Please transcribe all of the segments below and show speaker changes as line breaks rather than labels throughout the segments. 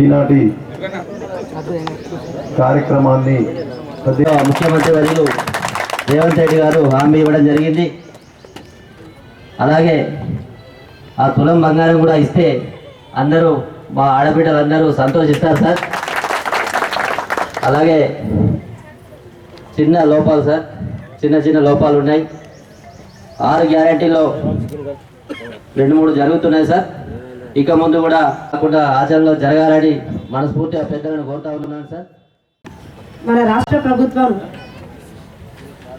ఈనాటి కార్యక్రమాన్ని
ముఖ్యమంత్రి వర్యులు రేవంత్ రెడ్డి గారు హామీ ఇవ్వడం జరిగింది. అలాగే ఆ తులం బంగారం కూడా ఇస్తే అందరూ మా ఆడబిడ్డలందరూ సంతోషిస్తారు సార్. అలాగే చిన్న లోపాలు సార్ చిన్న చిన్న లోపాలు ఉన్నాయి. ఆరు గ్యారంటీలో రెండు మూడు జరుగుతున్నాయి సార్. ఇక ముందు కూడా కాకుండా ఆచరణలో జరగాలని మనస్ఫూర్తిగా పెద్దలను కోరుతా ఉన్నాను సార్.
మన రాష్ట్ర ప్రభుత్వం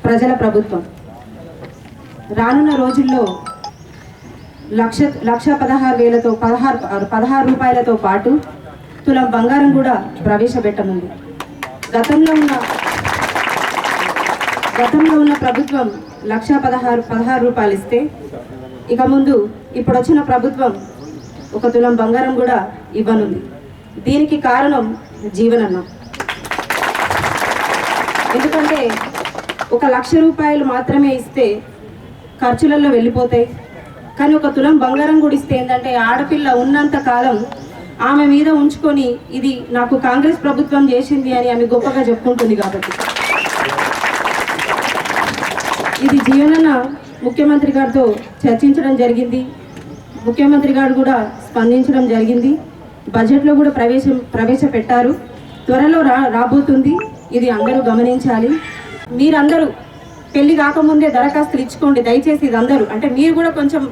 ప్రజల ప్రభుత్వం రానున్న రోజుల్లో లక్ష లక్ష పదహారు వేలతో పదహారు పదహారు రూపాయలతో పాటు తులం బంగారం కూడా ప్రవేశపెట్టనుంది. గతంలో ఉన్న గతంలో ఉన్న ప్రభుత్వం లక్ష పదహారు పదహారు రూపాయలు ఇస్తే ఇక ముందు ఇప్పుడు వచ్చిన ప్రభుత్వం ఒక తులం బంగారం కూడా ఇవ్వనుంది. దీనికి కారణం జీవనన్న. ఎందుకంటే ఒక లక్ష రూపాయలు మాత్రమే ఇస్తే ఖర్చులలో వెళ్ళిపోతాయి. కానీ ఒక తులం బంగారం కూడా ఇస్తే ఏంటంటే ఆడపిల్ల ఉన్నంత కాలం ఆమె మీద ఉంచుకొని ఇది నాకు కాంగ్రెస్ ప్రభుత్వం చేసింది అని ఆమె గొప్పగా చెప్పుకుంటుంది కాబట్టి. ఇది జీవనన్న. ముఖ్యమంత్రి గారితో చర్చించడం జరిగింది. ముఖ్యమంత్రి గారు కూడా స్పందించడం జరిగింది. బడ్జెట్లో కూడా ప్రవేశం ప్రవేశపెట్టారు. త్వరలో రా రాబోతుంది. ఇది అందరూ గమనించాలి. మీరందరూ పెళ్ళి కాకముందే దరఖాస్తులు ఇచ్చుకోండి. దయచేసి ఇది అందరూ అంటే మీరు కూడా కొంచెం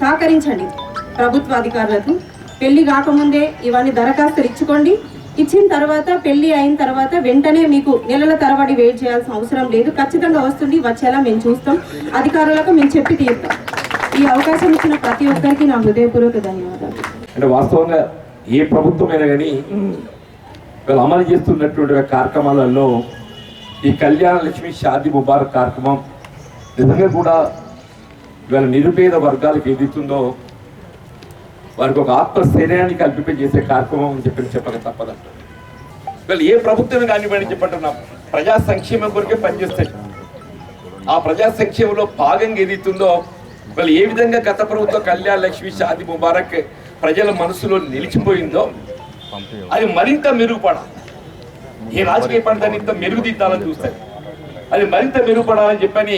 సహకరించండి ప్రభుత్వ అధికారులకు పెళ్ళి కాకముందే ఇవన్నీ దరఖాస్తులు ఇచ్చుకోండి. ఇచ్చిన తర్వాత పెళ్ళి అయిన తర్వాత వెంటనే మీకు నెలల తరబడి వెయిట్ చేయాల్సిన అవసరం లేదు. ఖచ్చితంగా వస్తుంది. వచ్చేలా మేము చూస్తాం. అధికారులకు మేము చెప్పి తీరుతాం. ఈ అవకాశం ఇచ్చిన ప్రతి ఒక్కరికి నా హృదయపూర్వక ధన్యవాదాలు.
అంటే వాస్తవంగా ఏ ప్రభుత్వమైనా కానీ వీళ్ళు అమలు చేస్తున్నటువంటి కార్యక్రమాలలో ఈ కళ్యాణ లక్ష్మి షాది ముబారక్ కార్యక్రమం నిజంగా కూడా వీళ్ళ నిరుపేద వర్గాలకు ఏదైతుందో వారికి ఒక ఆత్మస్థైర్యాన్ని కల్పింపజేసే కార్యక్రమం అని చెప్పి చెప్పక తప్పదంటారు. వీళ్ళు ఏ ప్రభుత్వం కానివ్వండి చెప్పంటున్నా ప్రజా సంక్షేమం కొరకే పనిచేస్తాయి ఆ ప్రజా సంక్షేమంలో భాగంగా ఏదైతుందో వాళ్ళు ఏ విధంగా గత ప్రభుత్వం కళ్యాణ్ లక్ష్మి షాది ముబారక్ ప్రజల మనసులో నిలిచిపోయిందో అది మరింత మెరుగుపడాలి. ఏ రాజకీయ పండితాన్ని ఇంత మెరుగుదిద్దాలని చూస్తారు అది మరింత మెరుగుపడాలని చెప్పని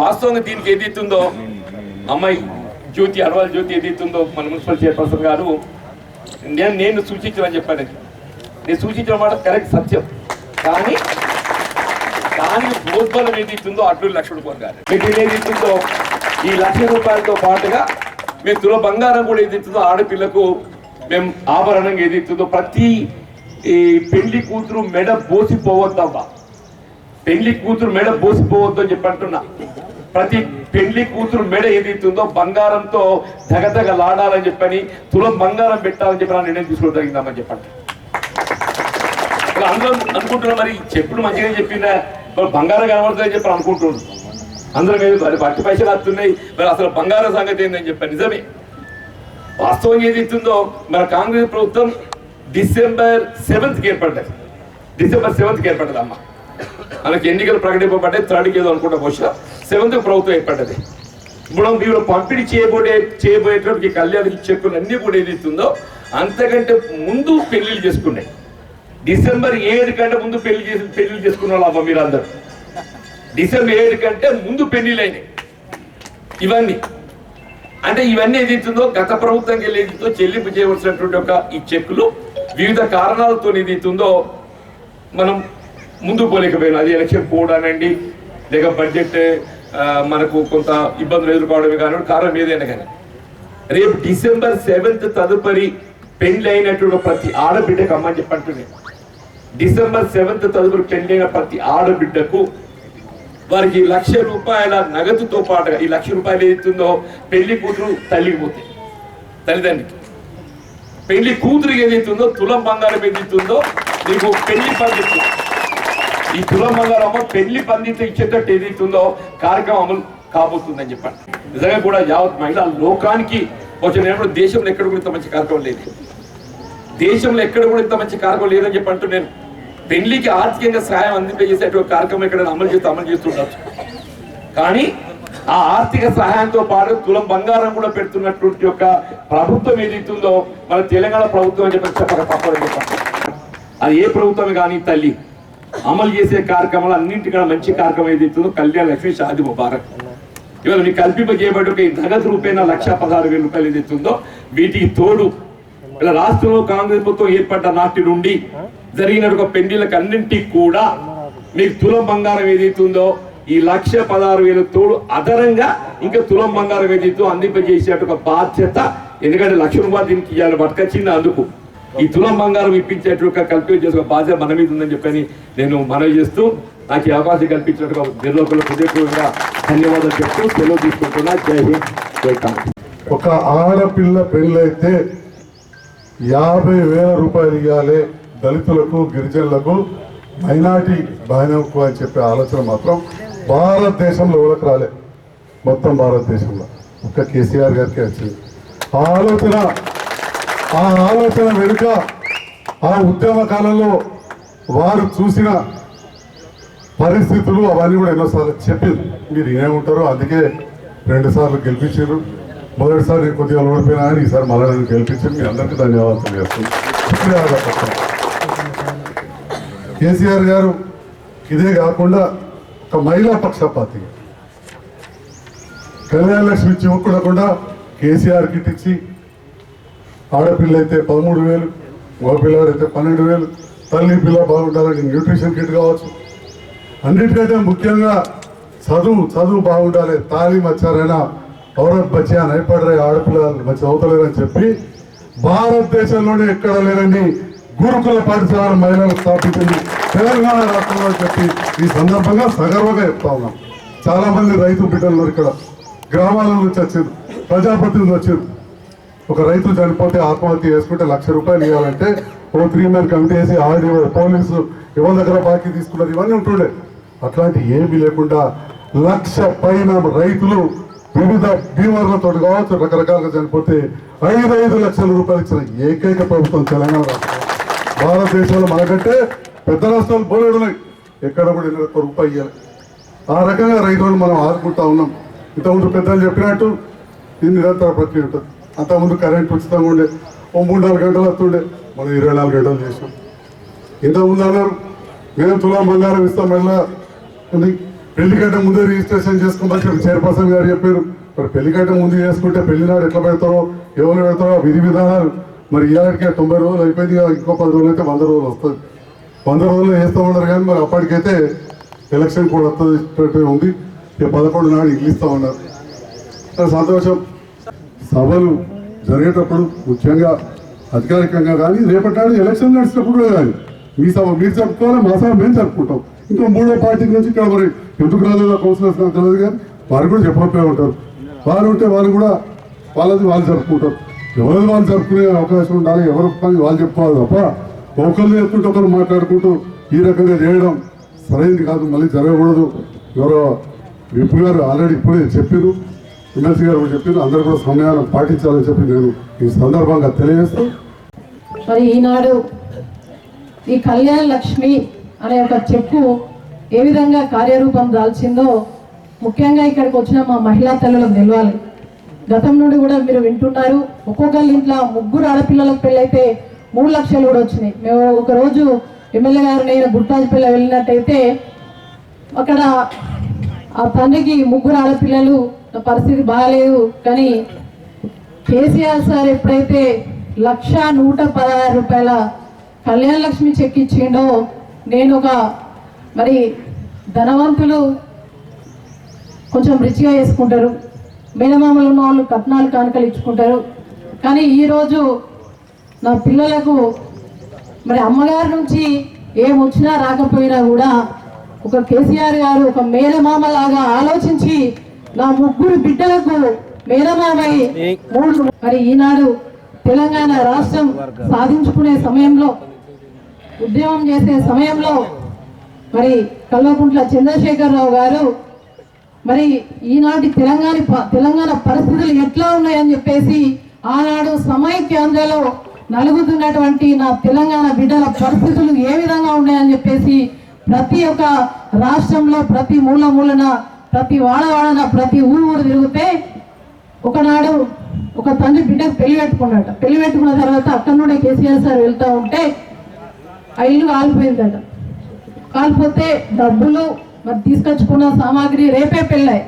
వాస్తవంగా దీనికి ఏదైతుందో అమ్మాయి జ్యోతి అడవాల జ్యోతి ఏదైతుందో మన మున్సిపల్ చైర్పర్సన్ గారు. నేను నేను సూచించమని చెప్పాను. నేను సూచించిన మాట కరెక్ట్ సత్యం. కానీ దానికి ప్రోద్బలం ఏదైతుందో అడ్డు లక్ష రూపాయలు కాదు మీకు ఏదైతుందో ఈ లక్ష రూపాయలతో పాటుగా మేము తుల బంగారం కూడా ఏదైతుందో ఆడపిల్లకు మేము ఆభరణంగా ఏదైతుందో ప్రతి ఈ పెళ్ళి కూతురు మెడ బోసిపోవద్దమ్మా పెళ్ళి కూతురు మెడ బోసిపోవద్దు అని చెప్పి అంటున్నా. ప్రతి పెళ్ళి కూతురు మెడ ఏదైతుందో బంగారంతో దగదగలాడాలని చెప్పని తులం బంగారం పెట్టాలని చెప్పి నా నిర్ణయం తీసుకోవడం జరిగిందమ్మని చెప్పండి. అందరూ అనుకుంటున్నారు మరి చెప్పుడు మంచిగా చెప్పిందా బంగారం కనబడుతుందని చెప్పి అనుకుంటున్నారు. అందరూ మీద మరి బట్టి పైసలు వస్తున్నాయి మరి అసలు బంగారం సంగతి ఏందని చెప్పారు నిజమే. వాస్తవం ఏది ఇస్తుందో మన కాంగ్రెస్ ప్రభుత్వం డిసెంబర్ సెవెంత్కి ఏర్పడ్డది. డిసెంబర్ సెవెంత్కి ఏర్పడ్డది అమ్మ మనకి ఎన్నికలు ప్రకటింపబడ్డాయి థర్డ్కి ఏదో అనుకుంటా బహుశా. సెవెంత్ ప్రభుత్వం ఏర్పడ్డది. ఇప్పుడు మీరు పంపిణీ చేయబోయే చేయబోయేటువంటి కళ్యాణ చెక్కులు అన్ని కూడా ఏది ఇస్తుందో అంతకంటే ముందు పెళ్ళిళ్ళు చేసుకున్నాయి. డిసెంబర్ ఏడు కంటే ముందు పెళ్ళి చేసి పెళ్ళి చేసుకున్న వాళ్ళు మీరు అందరు డిసెంబర్ ఏడు కంటే ముందు పెళ్ళిళ్ళు ఇవన్నీ. అంటే ఇవన్నీ ఏదైతుందో గత ప్రభుత్వం ఏదైతుందో చెల్లింపు చేయవలసినటువంటి ఒక ఈ చెక్కులు వివిధ కారణాలతో ఏదైతుందో మనం ముందుకు పోలేకపోయినా. అది ఎలక్షన్ పోవడానండి. లేక బడ్జెట్ మనకు కొంత ఇబ్బందులు ఎదుర్కోవడమే కానీ కారణం ఏదైనా కానీ. రేపు డిసెంబర్ సెవెంత్ తదుపరి పెళ్ళి అయినటువంటి ప్రతి ఆడబిడ్డకు అమ్మని చెప్పంటున్నాయి డిసెంబర్ సెవెంత్ తదుపరి పెళ్ళైన ప్రతి ఆడబిడ్డకు వారికి లక్ష రూపాయల నగదుతో పాటుగా ఈ లక్ష రూపాయలు ఏదైతుందో పెళ్ళి కూతురు తల్లికి పోతాయి తల్లిదండ్రికి. పెళ్ళి కూతురికి ఏదైతుందో తులం బంగారం ఏదైతుందో నీకు పెళ్ళి పందిస్తుంది ఈ తులం బంగారం పెళ్ళి పందితో ఇచ్చేటట్టు ఏదైతుందో కార్యక్రమం అమలు కాబోతుందని చెప్పండి. నిజంగా కూడా యావత్ మహిళ లోకానికి వచ్చిన నేను దేశంలో ఎక్కడ కూడా ఇంత మంచి కార్యక్రమం లేదు. దేశంలో ఎక్కడ కూడా ఇంత మంచి కార్యక్రమం లేదని చెప్పి అంటూ నేను. పెళ్ళికి ఆర్థికంగా సహాయం అందింపజేసేటువంటి కార్యక్రమం ఎక్కడ అమలు చేస్తూ అమలు చేస్తుండొచ్చు. కానీ ఆ ఆర్థిక సహాయంతో పాటు తులం బంగారం కూడా పెడుతున్నటువంటి యొక్క ప్రభుత్వం ఏదైతుందో మన తెలంగాణ ప్రభుత్వం అని చెప్పి చెప్పక చెప్పండి. అది ఏ ప్రభుత్వం కానీ తల్లి. అమలు చేసే కార్యక్రమాలు అన్నింటికన్నా మంచి కార్యక్రమం ఏదైతుందో కళ్యాణ లక్ష్మి షాది ముబారక్. ఇవాళ మీకు కల్పింపజేయబడి ఒక ఈ నగదు రూపేణ లక్ష పదహారు వేల రూపాయలు ఏదైతుందో వీటికి తోడు ఇలా రాష్ట్రంలో కాంగ్రెస్ ప్రభుత్వం ఏర్పడ్డ నాటి నుండి జరిగిన ఒక పెళ్ళిలకు అన్నింటికి కూడా మీకు తులం బంగారం ఏదైతుందో ఈ లక్ష పదహారు వేల తోడు అదనంగా ఇంకా తులం బంగారం ఏదైతుందో అందింపజేసే ఒక బాధ్యత. ఎందుకంటే లక్ష రూపాయలు దీనికి ఇవాళ పట్టుకొచ్చింది అందుకు. ఈ తులం బంగారం ఇప్పించేట్టుగా కల్పన చేసే బాధ్యత మన మీద ఉందని చెప్పని నేను మనవి చేస్తూ నాకు ఈ అవకాశం కల్పించినట్టుగా నిర్లోకంలో హృదయపూర్వకంగా ధన్యవాదాలు చెప్తూ సెలవు తీసుకుంటున్నా. జై హింద్. జై
ఒక ఆడపిల్ల పెళ్ళైతే యాభై వేల రూపాయలు ఇవ్వాలి దళితులకు గిరిజనులకు మైనార్టీ బహినకు అని చెప్పే ఆలోచన మాత్రం భారతదేశంలో ఎవరికి రాలే? మొత్తం భారతదేశంలో. ఒక్క కేసీఆర్ గారికి వచ్చింది. ఆలోచన ఆ ఆలోచన వెనుక ఆ ఉద్యమ కాలంలో వారు చూసిన పరిస్థితులు అవన్నీ కూడా ఎన్నోసార్లు చెప్పింది మీరు ఏముంటారో అందుకే రెండుసార్లు గెలిపించారు. మొదటిసారి నేను కొద్దిగా ఓడిపోయినా కానీ ఈసారి మళ్ళీ నన్ను గెలిపించారు. మీ అందరికీ ధన్యవాదాలు తెలియజేస్తున్నాను. కేసీఆర్ గారు ఇదే కాకుండా ఒక మహిళా పక్షపాతి. కళ్యాణ లక్ష్మి ఇచ్చి ఒక్కడకుండా కేసీఆర్ కిట్ ఇచ్చి ఆడపిల్ల అయితే పదమూడు వేలు మగపిల్లాడు అయితే పన్నెండు వేలు తల్లి పిల్ల బాగుండాలని న్యూట్రిషన్ కిట్ కావచ్చు. అన్నిటికంటే ముఖ్యంగా చదువు చదువు బాగుండాలి తాలీం వచ్చారైనా ఔరత్ బచ్చా నైపడరే ఆడపిల్లలు మంచి అవుతలేరని చెప్పి భారతదేశంలోనే ఎక్కడ లేరని గురుకుల పాఠశాల మహిళలు స్థాపించింది తెలంగాణ రాష్ట్రంలో చెప్పి ఈ సందర్భంగా సగర్వంగా చెప్తా ఉన్నాం. చాలామంది రైతు బిడ్డలు ఇక్కడ. గ్రామాల నుంచి వచ్చారు ప్రజాప్రతినిధులు వచ్చారు. ఒక రైతు చనిపోతే ఆత్మహత్య చేసుకుంటే లక్ష రూపాయలు ఇవ్వాలంటే ఓ త్రీ మెంబర్ కమిటీ వేసి ఆర్డీఓ పోలీసు ఎవరి దగ్గర బాకీ తీసుకున్నారు ఇవన్నీ ఉంటుండే. అట్లాంటి ఏమీ లేకుండా లక్ష పైన రైతులు వివిధ బీమార్లతో కావచ్చు రకరకాలుగా చనిపోతే ఐదు ఐదు లక్షల రూపాయలు ఇచ్చిన ఏకైక ప్రభుత్వం తెలంగాణ రాష్ట్రం. భారతదేశంలో మనకంటే పెద్ద రాష్ట్రాలు బోలేడు ఉన్నాయి ఎక్కడ కూడా ఎన్ని ఒక్క రూపాయి ఇవ్వాలి ఆ రకంగా రైతులను మనం ఆదుకుంటా ఉన్నాం. ఇంతకుముందు పెద్దలు చెప్పినట్టు ఇది నిరంతర ప్రక్రియ ఉంటుంది. అంతకుముందు కరెంట్ ఉచితంగా ఉండే ఓ మూడు నాలుగు గంటలు వస్తుండే మనం ఇరవై నాలుగు గంటలు చేసాం ఇంతకుముందు అన్నారు మేము తులం బంగారం ఇస్తాం మళ్ళీ ఉంది. పెళ్ళి కంటే ముందే రిజిస్ట్రేషన్ చేసుకుంటే చైర్పర్సన్ గారు చెప్పారు. మరి పెళ్ళి కంటే ముందు చేసుకుంటే పెళ్ళి నాడు ఎట్లా పెడతారో ఎవరు పెడతారో విధి విధానాలు మరి ఇలాంటికే తొంభై రోజులు అయిపోయింది కదా, ఇంకో పది రోజులు అయితే వంద రోజులు వస్తుంది. వంద రోజులు వేస్తూ ఉన్నారు కానీ మరి అప్పటికైతే ఎలక్షన్ కూడా వస్తుంది ఉంది. పదకొండు నాడు ఇల్లు ఇస్తామన్నారు సంతోషం. సభలు జరిగేటప్పుడు ముఖ్యంగా అధికారికంగా కానీ రేపటి నాడు ఎలక్షన్ నడిచినప్పుడు కానీ మీ సభ మీరు జరుపుకోవాలి మా సభ మేము జరుపుకుంటాం. ఇంకో మూడో పార్టీ నుంచి ఇక్కడ మరి ఎందుకు రాలేదో కౌన్సిలర్స్ నాకు తెలియదు కానీ వారు కూడా చెప్పకపోయి ఉంటారు. వారు ఉంటే వాళ్ళు కూడా వాళ్ళది వాళ్ళు జరుపుకుంటారు. ఎవరు వాళ్ళు జరుపుకునే అవకాశం ఉండాలి ఎవరు పని వాళ్ళు చెప్పుకోవాలి తప్ప ఒకళ్ళు చెప్తుంటే ఒకరు మాట్లాడుకుంటూ ఈ రకంగా చేయడం సరైనది కాదు మళ్ళీ జరగకూడదు. ఎవరో విప్పు గారు ఆల్రెడీ ఇప్పుడే చెప్పారు. ఎమ్మెల్సీ గారు చెప్పారు అందరూ కూడా సమయాన్ని పాటించాలని చెప్పి నేను ఈ సందర్భంగా తెలియజేస్తూ.
మరి ఈనాడు ఈ కళ్యాణ లక్ష్మి అనే ఒక చెప్పు ఏ విధంగా కార్యరూపం దాల్చిందో ముఖ్యంగా ఇక్కడికి వచ్చిన మా మహిళా తల్లులకు తెలియాలి గతం నుండి కూడా మీరు వింటున్నారు ఒక్కొక్కరి ఇంట్లో ముగ్గురు ఆడపిల్లలకు పెళ్ళైతే మూడు లక్షలు కూడా వచ్చినాయి. మేము ఒకరోజు ఎమ్మెల్యే గారు నేను గుట్టాజపల్లి వెళ్ళినట్టయితే అక్కడ ఆ తండ్రికి ముగ్గురు ఆడపిల్లలు పరిస్థితి బాగాలేదు కానీ కేసీఆర్ సార్ ఎప్పుడైతే లక్ష నూట పదహారు రూపాయల కళ్యాణ లక్ష్మి చెక్ ఇచ్చిండో నేను ఒక మరి ధనవంతులు కొంచెం రిచ్గా వేసుకుంటారు మేనమామలు ఉన్న వాళ్ళు కట్నాలు కానుకలు ఇచ్చుకుంటారు. కానీ ఈరోజు నా పిల్లలకు మరి అమ్మగారి నుంచి ఏం వచ్చినా రాకపోయినా కూడా ఒక కేసీఆర్ గారు ఒక మేనమామలాగా ఆలోచించి నా ముగ్గురు బిడ్డలకు మేనమామై మూడు మరి ఈనాడు తెలంగాణ రాష్ట్రం సాధించుకునే సమయంలో ఉద్యమం చేసే సమయంలో మరి కల్వకుంట్ల చంద్రశేఖరరావు గారు మరి ఈనాటి తెలంగాణ తెలంగాణ పరిస్థితులు ఎట్లా ఉన్నాయని చెప్పేసి ఆనాడు సమైక్యాంధ్రలో నలుగుతున్నటువంటి నా తెలంగాణ బిడ్డల పరిస్థితులు ఏ విధంగా ఉన్నాయని చెప్పేసి ప్రతి ఒక్క రాష్ట్రంలో ప్రతి మూల మూలన ప్రతి వాడవాడన ప్రతి ఊరు ఊరు తిరిగితే ఒకనాడు ఒక తండ్రి బిడ్డకు పెళ్ళి పెట్టుకున్నాడు పెళ్ళి పెట్టుకున్న తర్వాత అక్కడ నుండి కేసీఆర్ సార్ వెళ్తూ ఉంటే ఆ ఇల్లు కాలిపోయిందట. కాలిపోతే డబ్బులు మరి తీసుకొచ్చుకున్న సామాగ్రి రేపే పెళ్ళాయి.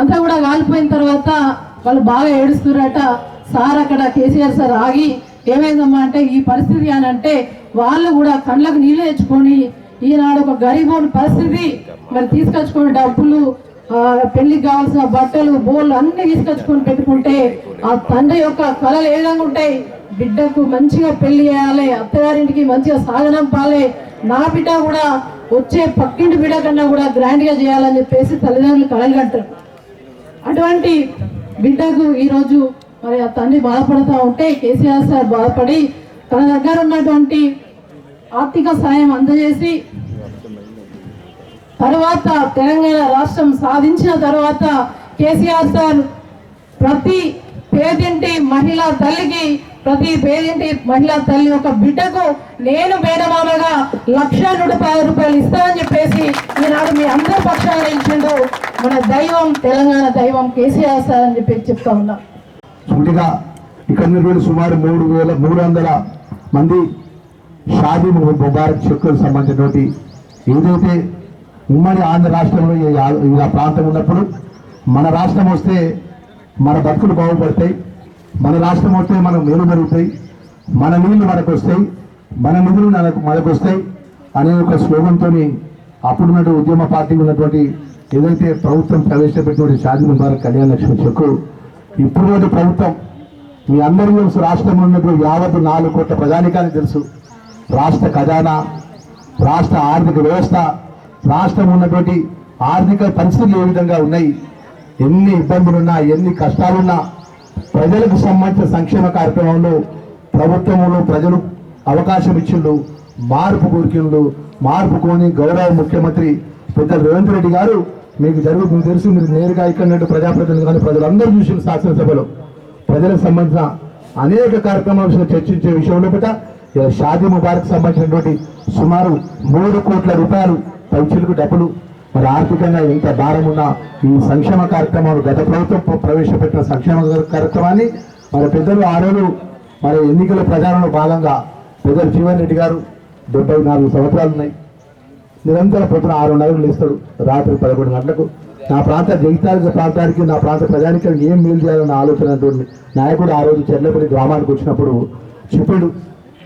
అంతా కూడా కాలిపోయిన తర్వాత వాళ్ళు బాగా ఏడుస్తున్నారట. సార్ అక్కడ కేసీఆర్ సార్ ఆగి ఏమైందమ్మా అంటే ఈ పరిస్థితి అని అంటే వాళ్ళు కూడా కళ్ళకు నీళ్ళు తెచ్చుకొని ఈనాడు ఒక గరీబోని పరిస్థితి. మరి తీసుకొచ్చుకునే డబ్బులు పెళ్ళికి కావాల్సిన బట్టలు బోళ్ళు అన్ని తీసుకొచ్చుకొని పెట్టుకుంటే ఆ తండ్రి యొక్క కళలు ఏ విధంగా ఉంటాయి? బిడ్డకు మంచిగా పెళ్ళి చేయాలి అత్తగారింటికి మంచిగా సాగనంపాలి నా బిడ్డ కూడా వచ్చే పక్కింటి బిడ్డ కన్నా కూడా గ్రాండ్గా చేయాలని చెప్పేసి తల్లిదండ్రులు కలలు కడతారు. అటువంటి బిడ్డకు ఈరోజు మరి ఆ తండ్రి బాధపడుతూ ఉంటే కేసీఆర్ సార్ బాధపడి తన దగ్గర ఉన్నటువంటి ఆర్థిక సాయం అందజేసి తర్వాత తెలంగాణ రాష్ట్రం సాధించిన తర్వాత కేసీఆర్ సార్ ప్రతి పేదింటి మహిళా తల్లికి ప్రతి పేదింటి మహిళా తల్లి ఒక బిడ్డకు నేను మేనమామగా లక్ష నూట పది రూపాయలు ఇస్తానని చెప్పేసి ఈనాడు మీ అందరి పక్షాన ఇచ్చిండు మన దైవం తెలంగాణ దైవం కేసీఆర్ సార్ అని చెప్పి చెప్తా ఉన్నాం.
సూటిగా ఇక్కడ సుమారు మూడు వేల మూడు వందల మంది షాదీ ముబారక్ చెక్కులకు సంబంధించినటువంటి ఏదైతే ఉమ్మడి ఆంధ్ర రాష్ట్రంలో ఈ ప్రాంతం ఉన్నప్పుడు మన రాష్ట్రం వస్తే మన బతుకులు బాగుపడతాయి మన రాష్ట్రం వస్తే మనం మేలు జరుగుతాయి మన నీళ్ళు మనకు వస్తాయి మన నిధులు మనకు మనకు వస్తాయి అనే ఒక స్లోగన్తో అప్పుడున్నటువంటి ఉద్యమ పార్టీ ఉన్నటువంటి ఏదైతే ప్రభుత్వం ప్రవేశపెట్టినటువంటి షాదీ ముబారక్ కళ్యాణ లక్ష్మి చెక్కు ఇప్పుడు ప్రభుత్వం మీ అందరికీ రాష్ట్రంలో ఉన్నటువంటి యావత్తు నాలుగు కోట్ల ప్రజానికానికి తెలుసు. రాష్ట్ర ఖజానా రాష్ట్ర ఆర్థిక వ్యవస్థ రాష్ట్రం ఉన్నటువంటి ఆర్థిక పరిస్థితులు ఏ విధంగా ఉన్నాయి ఎన్ని ఇబ్బందులున్నా ఎన్ని కష్టాలున్నా ప్రజలకు సంబంధించిన సంక్షేమ కార్యక్రమంలో ప్రభుత్వంలో ప్రజలు అవకాశం ఇచ్చిండు మార్పు కోరికిండు మార్పు కోని గౌరవ ముఖ్యమంత్రి పెద్ద రేవంత్ రెడ్డి గారు మీకు జరుగు మీకు తెలుసు మీరు నేరుగా ఇక్కడ ప్రజాప్రతినిధులు కానీ ప్రజలందరూ చూసిన శాసనసభలో. ప్రజలకు సంబంధించిన అనేక కార్యక్రమాల విషయంలో చర్చించే విషయంలో పట షాదీ ముబారక్ సంబంధించినటువంటి సుమారు మూడు కోట్ల రూపాయలు పైచులకు డబ్బులు. మరి ఆర్థికంగా ఎంత భారం ఉన్న ఈ సంక్షేమ కార్యక్రమాలు గత ప్రభుత్వం ప్రవేశపెట్టిన సంక్షేమ కార్యక్రమాన్ని మరి పెద్దలు ఆ రోజు మరి ఎన్నికల ప్రచారంలో భాగంగా పెద్దలు జీవన్ రెడ్డి గారు డెబ్బై నాలుగు సంవత్సరాలు ఉన్నాయి. నిరంతర పొద్దున ఆరున్నరకు లేస్తాడు రాత్రి పదకొండు గంటలకు. నా ప్రాంత జగితాల ప్రాంతానికి నా ప్రాంత ప్రజానికి ఏం మేలు చేయాలన్న ఆలోచన నాయకుడు ఆ రోజు చెర్లపల్లి గ్రామానికి వచ్చినప్పుడు చెప్పాడు.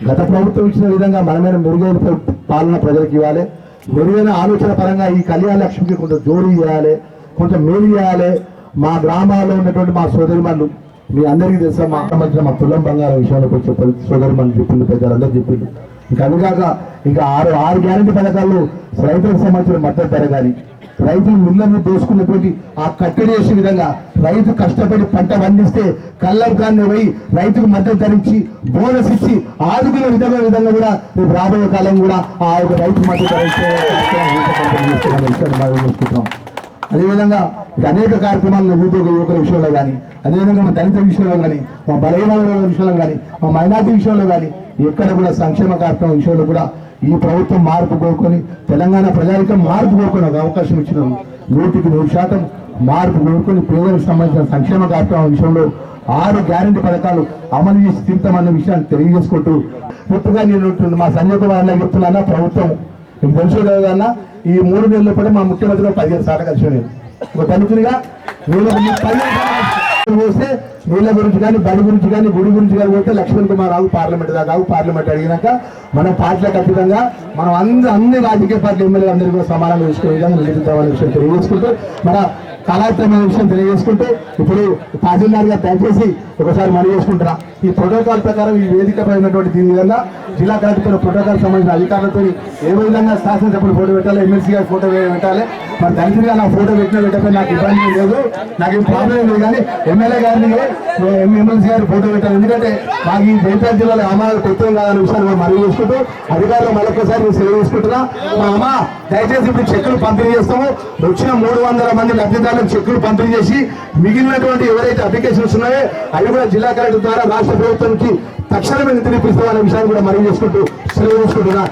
గత ప్రభుత్వం ఇచ్చిన విధంగా మనమైన మెరుగైన పాలన ప్రజలకు ఇవ్వాలి. మెరుగైన ఆలోచన పరంగా ఈ కళ్యాణ లక్ష్మికి కొంత జోడీ ఇవ్వాలి కొంచెం మేలు చేయాలి మా గ్రామాల్లో ఉన్నటువంటి మా సోదరిమణులు మీ అందరికీ తెలుసా మా మధ్య మా తులం బంగారం విషయానికి వచ్చే సోదరిమణులు చెప్పింది పెద్దలందరూ చెప్పింది. ఇంకా అందుకాక ఇంకా ఆరు ఆరు గ్యారంటీ పథకాలు రైతులకు సంబంధించిన మద్దతు ధర కానీ రైతులు మిల్లర్లు దోసుకున్నటువంటి ఆ కట్టడి చేసే విధంగా రైతు కష్టపడి పంట పండిస్తే కళ్ళం కాన్ని పోయి రైతుకు మద్దతు ధరించి బోనస్ ఇచ్చి ఆదుకునే విధంగా విధంగా కూడా రేపు రాబోయే కాలం కూడా ఆ యొక్క రైతు మద్దతు ధర అదేవిధంగా అనేక కార్యక్రమాలు నిరుద్యోగ యువకుల విషయంలో కానీ అదేవిధంగా మా దళిత విషయంలో కానీ మా బలహీన విషయంలో కానీ మా మైనార్టీ విషయంలో కానీ ఎక్కడ కూడా సంక్షేమ కార్యక్రమం విషయంలో కూడా ఈ ప్రభుత్వం మార్పు కోరుకొని తెలంగాణ ప్రజానికం మార్పు కోరుకొని ఒక అవకాశం ఇచ్చిన నూటికి నూరు శాతం మార్పు కోరుకొని పేదలకు సంబంధించిన సంక్షేమ కార్యక్రమం విషయంలో ఆరు గ్యారంటీ పథకాలు అమలు చేసి తీర్థమన్న విషయాన్ని తెలియజేసుకుంటూ పూర్తిగా నేను మా సంజయ్ కుమార్ అన్న చెప్తున్నానా ప్రభుత్వం. మీకు తెలుసు కదా ఈ మూడు నెలల పాటు మా ముఖ్యమంత్రి పదిహేను సార్లు కలిసి నేను ఒక దళితునిగా పోస్తే నీళ్ళ గురించి కానీ బడి గురించి కానీ గుడి గురించి కానీ పోతే లక్ష్మణ్ కుమార్ రావు పార్లమెంట్ దాకా రావు పార్లమెంట్ అడిగినాక మన పార్టీలకు ఖచ్చితంగా మనం అందరూ అన్ని రాజకీయ పార్టీ ఎమ్మెల్యే అందరికీ సమానంగా తీసుకునే విధంగా నిలుపుతామనే విషయం తెలియజేసుకుంటూ మన కళాత్మకమైన విషయం తెలియజేసుకుంటూ ఇప్పుడు తహసీల్దార్ గారు దయచేసి ఒకసారి మనం చేసుకుంటున్నా. ఈ ప్రోటోకాల్ ప్రకారం ఈ వేదికపై ఉన్నటువంటి దీని విధంగా జిల్లా కలెక్టర్ ప్రోటోకాల్ సంబంధించిన అధికారులతో ఏ విధంగా శాసనసభ్యులు ఫోటో పెట్టాలి ఎమ్మెల్సీ గారి ఫోటో పెట్టాలి మరి దళితులుగా నా ఫోటో పెట్టిన పెట్టకపోతే నాకు ఇబ్బంది లేదు నాకు ఏం ప్రాబ్లం లేదు కానీ ఎమ్మెల్యే గారిని ఎమ్మెల్సీ గారి ఫోటో పెట్టాలి. ఎందుకంటే మాకు ఈ జైతాల్ జిల్లాలో అమ్మాయిలు కొత్త కాదనే విషయాన్ని మనం మనవి చేసుకుంటూ అధికారులు మరొకసారి నేను సెలవు చేసుకుంటున్నా మా అమ్మ దయచేసి ఇప్పుడు చెక్కులు పంపిణీ చేస్తాము. వచ్చిన మూడు వందల మంది లబ్ధిదారులకు చెక్కులు పంపిణీ చేసి మిగిలినటువంటి ఎవరైతే అప్లికేషన్స్ ఉన్నాయో అవి కూడా జిల్లా కలెక్టర్ ద్వారా రాష్ట్ర ప్రభుత్వానికి తక్షణమే నిధులు ఇప్పిస్తామనే విషయాన్ని కూడా మనవి చేసుకుంటూ సెలవు చేసుకుంటున్నా